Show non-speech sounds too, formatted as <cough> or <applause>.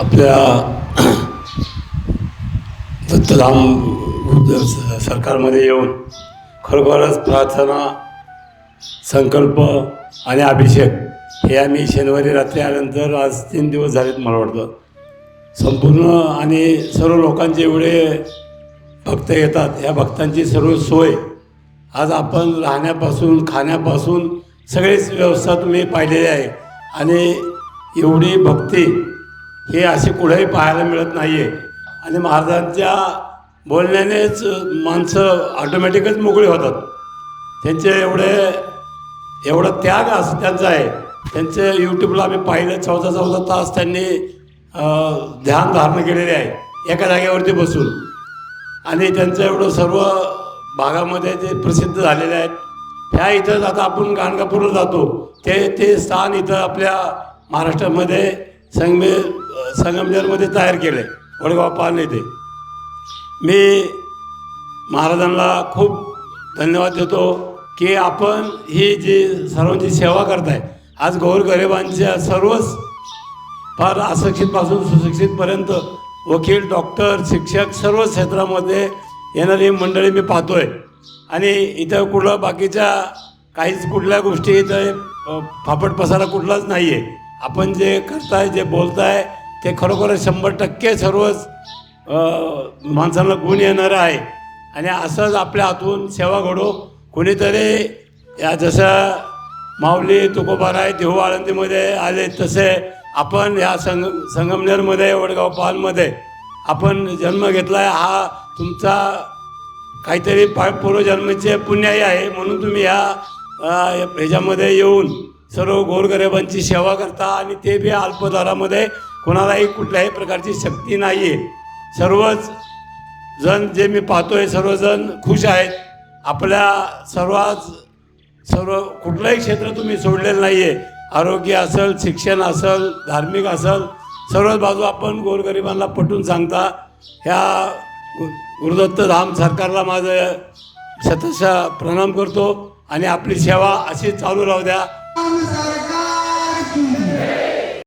आपल्या <clears throat> दत्तधाम सरकारमध्ये येऊन खरोखरच प्रार्थना संकल्प आणि अभिषेक हे आम्ही शनिवारी रात्री आल्यानंतर आज तीन दिवस झालेत मला वाटतं. संपूर्ण आणि सर्व लोकांचे एवढे भक्त येतात. या भक्तांची सर्व सोय आज आपण राहण्यापासून खाण्यापासून सगळीच व्यवस्था तुम्ही पाहिलेली आहे. आणि एवढी भक्ती हे अशी कुठेही पाहायला मिळत नाही आहे आणि महाराजांच्या बोलण्यानेच माणसं ऑटोमॅटिकच मोकळी होतात. त्यांचे एवढे एवढा त्याग असं त्यांचा आहे. त्यांचे यूट्यूबला आम्ही पाहिलं चौदा चौदा तास त्यांनी ध्यान धारण केलेले आहे. एका जागेवरती बसून. आणि त्यांचं एवढं सर्व भागामध्ये ते प्रसिद्ध झालेले आहेत. ह्या इथं आता आपण गाणगापूरला जातो. ते ते स्थान इथं आपल्या महाराष्ट्रामध्ये संगमे संगमनेरमध्ये तयार केले वडगाव पाहणे ते. मी महाराजांना खूप धन्यवाद देतो की आपण ही जी सर्वांची सेवा करताय आज गोरगरिबांच्या सर्वच फार अशिक्षितपासून सुशिक्षितपर्यंत वकील डॉक्टर शिक्षक सर्व क्षेत्रामध्ये येणारी मंडळी मी पाहतोय. आणि इथं कुठलं बाकीच्या काहीच कुठल्या गोष्टी इथं फापट पसारा कुठलाच नाही आहे आपण जे करताय जे बोलताय ते खरोखर शंभर टक्के सर्वच माणसांना गुण येणारं आहे. आणि असंच आपल्या हातून सेवा घडो. कोणीतरी या जसं माऊली तुकोबाराय देहू आळंदीमध्ये आले तसे आपण या संग संगमनेरमध्ये वडगाव पालमध्ये आपण जन्म घेतला आहे हा तुमचा काहीतरी पा पूर्वजन्माचे पुण्याही आहे. म्हणून तुम्ही ह्या ह्याच्यामध्ये येऊन सर्व गोरगरिबांची सेवा करता आणि ते बी अल्पदरामध्ये कोणालाही कुठल्याही प्रकारची शक्ती नाही आहे सर्वच जण जे मी पाहतोय सर्वजण खुश आहेत. आपल्या सर्वाच सर्व कुठलंही क्षेत्र तुम्ही सोडलेलं नाही आहे आरोग्य असेल शिक्षण असेल धार्मिक असेल सर्वच बाजू आपण गोरगरिबांना पटून सांगता. ह्या गु गुरुदत्त धाम सरकारला माझं शतशः प्रणाम करतो आणि आपली सेवा अशी चालू राहू द्या. Vamos